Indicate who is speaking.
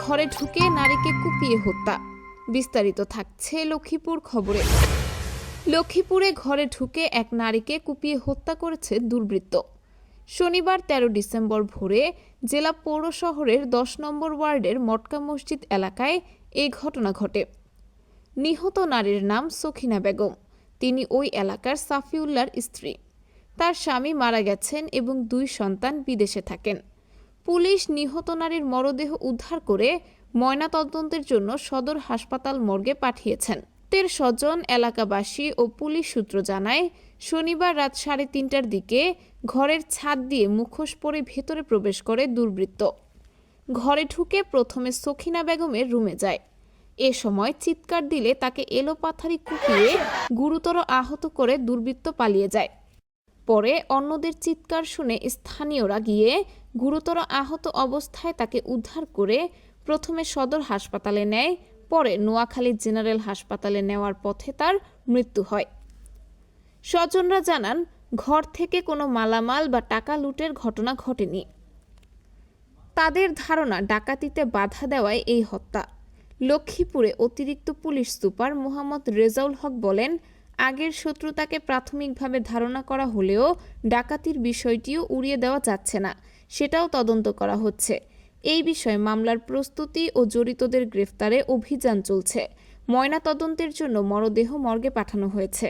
Speaker 1: ঘরে ঢুকে নারীকে কুপিয়ে হত্যা। বিস্তারিত থাকছে লক্ষ্মীপুর খবরে। লক্ষ্মীপুরে ঘরে ঢুকে এক নারীকে কুপিয়ে হত্যা করেছে দুর্বৃত্ত। শনিবার তেরো ডিসেম্বর ভোরে জেলা পৌর শহরের দশ নম্বর ওয়ার্ডের মটকা মসজিদ এলাকায় এই ঘটনা ঘটে। নিহত নারীর নাম সখিনা বেগম। তিনি ওই এলাকার সাফিউল্লার স্ত্রী। তার স্বামী মারা গেছেন এবং দুই সন্তান বিদেশে থাকেন। পুলিশ নিহত নারীর মরদেহ উদ্ধার করে ময়নাতদন্তের জন্য সদর হাসপাতাল মর্গে পাঠিয়েছেন। তের স্বজন, এলাকাবাসী ও পুলিশ সূত্র জানায়, শনিবার রাত সাড়ে তিনটার দিকে ঘরের ছাদ দিয়ে মুখোশ পরে ভেতরে প্রবেশ করে দুর্বৃত্ত। ঘরে ঢুকে প্রথমে সখিনা বেগমের রুমে যায়। এ সময় চিৎকার দিলে তাকে এলোপাথারি কুপিয়ে গুরুতর আহত করে দুর্বৃত্ত পালিয়ে যায়। পরে অন্যদের চিৎকার শুনে স্থানীয়রা গিয়ে গুরুতর আহত অবস্থায় তাকে উদ্ধার করে প্রথমে সদর হাসপাতালে নেয়, পরে নোয়াখালী জেনারেল হাসপাতালে নেওয়ার পথে তার মৃত্যু হয়। স্বজনরা জানান, ঘর থেকে কোনো মালামাল বা টাকা লুটের ঘটনা ঘটেনি। তাদের ধারণা, ডাকাতিতে বাধা দেওয়ায় এই হত্যা। লক্ষ্মীপুরে অতিরিক্ত পুলিশ সুপার মোহাম্মদ রেজাউল হক বলেন আগের শত্রুতাকে প্রাথমিকভাবে ধারণা করা হলেও ডাকাতির বিষয়টিও উড়িয়ে দেওয়া যাচ্ছে না, সেটাও তদন্ত করা হচ্ছে। এই বিষয়ে মামলার প্রস্তুতি ও জড়িতদের গ্রেফতারে অভিযান চলছে। ময়না তদন্তের জন্য মরদেহ মর্গে পাঠানো হয়েছে।